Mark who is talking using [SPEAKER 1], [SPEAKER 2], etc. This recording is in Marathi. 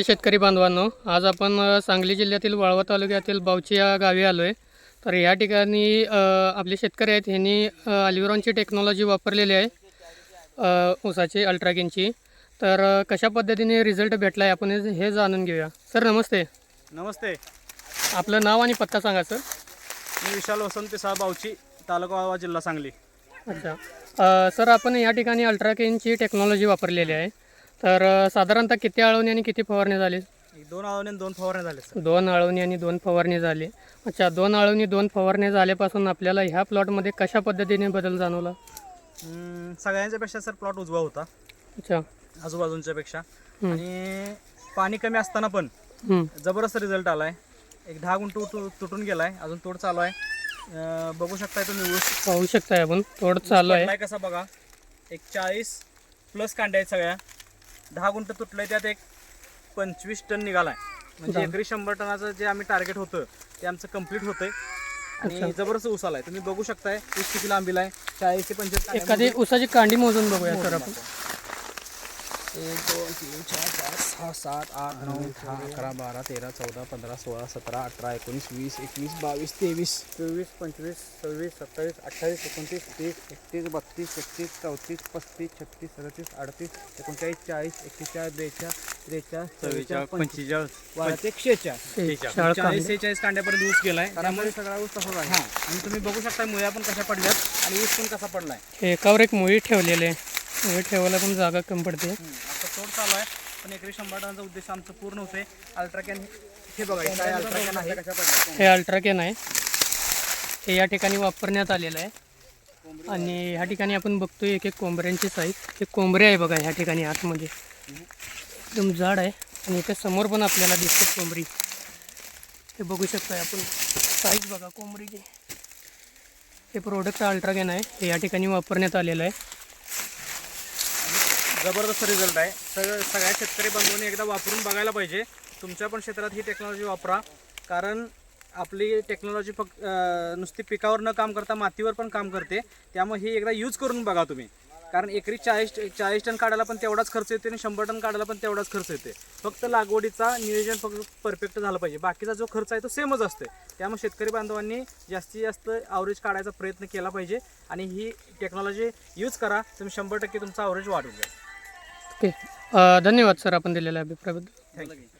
[SPEAKER 1] नमस्ते शेतकरी बांधवांनो. आज आपण सांगली जिल्ह्यातील वाळवा तालुक्यातील बावची या गावी आलो आहे तर या ठिकाणी आपले शेतकरी आहेत ह्यांनी अल्विरॉनची टेक्नॉलॉजी वापरलेली आहे ऊसाची अल्ट्राकिनची तर कशा पद्धतीने रिझल्ट भेटला आहे आपण हे जाणून घेऊया. सर नमस्ते.
[SPEAKER 2] नमस्ते.
[SPEAKER 1] आपलं नाव आणि पत्ता सांगा सर.
[SPEAKER 2] मी विशाल वसंत पिसाळ बावची तालुका वाळवा जिल्हा सांगली.
[SPEAKER 1] अच्छा. सर आपण या ठिकाणी अल्ट्राकिनची टेक्नॉलॉजी वापरलेली आहे. तर साधारणतः किती आळवणी आणि किती फवारणी झाली?
[SPEAKER 2] दोन आळवणी आणि दोन फवारण्या झाले
[SPEAKER 1] दोन आळवणी आणि दोन फवारणी झाली. अच्छा दोन आळवणी दोन फवारणी झाल्यापासून आपल्याला ह्या प्लॉटमध्ये कशा पद्धतीने बदल जाणवला?
[SPEAKER 2] सगळ्यांच्या पेक्षा सर प्लॉट उजवा होता.
[SPEAKER 1] अच्छा.
[SPEAKER 2] आजूबाजूंच्या पेक्षा. आणि पाणी कमी असताना पण. जबरदस्त रिझल्ट आलाय. एक दहा गुंठ तुटून गेलाय अजून तोड चालू आहे. बघू शकताय तुम्ही ऊस.
[SPEAKER 1] पाहू शकताय आपण थोडं चालू आहे.
[SPEAKER 2] कसा बघा. एक चाळीस प्लस कांड्या आहेत सगळ्या. दहा गुंठ तुटलंय त्यात एक पंचवीस टन निघालाय. म्हणजे एकरी शंभर टनाचं जे आम्ही टार्गेट होतं ते आमचं कंप्लीट होतंय. आणि जबरदस्त ऊस आलाय. तुम्ही बघू शकताय ऊस किती लांबीला आहे. चाळीस ते पंचवीस
[SPEAKER 1] एखादी उसाची कांडी मोजून बघूया सर आपण.
[SPEAKER 2] एक दोन तीन चार पाच सहा सात आठ नऊ दहा अकरा बारा तेरा चौदा पंधरा सोळा सतरा अठरा एकोणीस वीस एकवीस बावीस तेवीस चोवीस पंचवीस सव्वीस सत्तावीस अठ्ठावीस एकोणतीस तीस एकतीस बत्तीस एकतीस चौतीस पस्तीस छत्तीस सदतीस अडतीस एकोणचाळीस चाळीस एक्केचाळीस बेचाळीस त्रेचाळीस चव्वेचाळीस पंचेचाळीस वाढत चाळीस सेहेचाळीस कांड्यापर्यंत ऊस गेलाय त्यामुळे सगळा ऊस तसाच आहे आणि तुम्ही बघू शकता मुळ्या पण कशा पडल्यात आणि ऊस पण कसा पडलाय
[SPEAKER 1] एकावर एक मुळी ठेवलेले आहे मुळी ठेवायला पण जागा कमी पडते.
[SPEAKER 2] आता तोड चालू आहे पण एकरी शंभर टनाचा उद्देश आमचं पूर्ण होतोय. अल्ट्राकॅन हे बघा हे काय अल्ट्राकॅन आहे.
[SPEAKER 1] हे अल्ट्राकेन आहे. हे या ठिकाणी वापरण्यात आलेलं आहे. आणि ह्या ठिकाणी आपण बघतोय एक एक कोंबऱ्यांची साईज हे कोंबरे आहे बघा ह्या ठिकाणी आतमध्ये. एकदम जाड आहे. आणि इथे समोर पण आपल्याला दिसते कोंबरी. हे बघू शकताय आपण. साईज बघा कोंबरीची. हे प्रोडक्ट अल्ट्रागेन आहे. हे या ठिकाणी वापरण्यात आलेलं आहे.
[SPEAKER 2] जबरदस्त रिझल्ट आहे. सगळं सगळ्या शेतकरी बंधूंनी एकदा वापरून बघायला पाहिजे. तुमच्या पण क्षेत्रात ही टेक्नॉलॉजी वापरा. कारण आपली टेक्नॉलॉजी फक्त नुसती पिकावर न काम करता मातीवर पण काम करते. त्यामुळे ही एकदा यूज करून बघा तुम्ही. कारण एकरी चाळीस चाळीस टन काढायला पण तेवढाच खर्च येते आणि शंभर टन काढायला पण तेवढाच खर्च येते. फक्त लागवडीचा नियोजन फक्त परफेक्ट झालं पाहिजे. बाकीचा जो खर्च आहे तो सेमच असतो त्यामुळे शेतकरी बांधवांनी जास्तीत जास्त आवरेज काढायचा प्रयत्न केला पाहिजे. आणि ही टेक्नॉलॉजी यूज करा. तुम्ही शंभर टक्के तुमचा आवरेज वाढून जाईल.
[SPEAKER 1] ओके. धन्यवाद सर आपण दिलेल्या अभिप्रायाबद्दल.
[SPEAKER 2] थँक्यू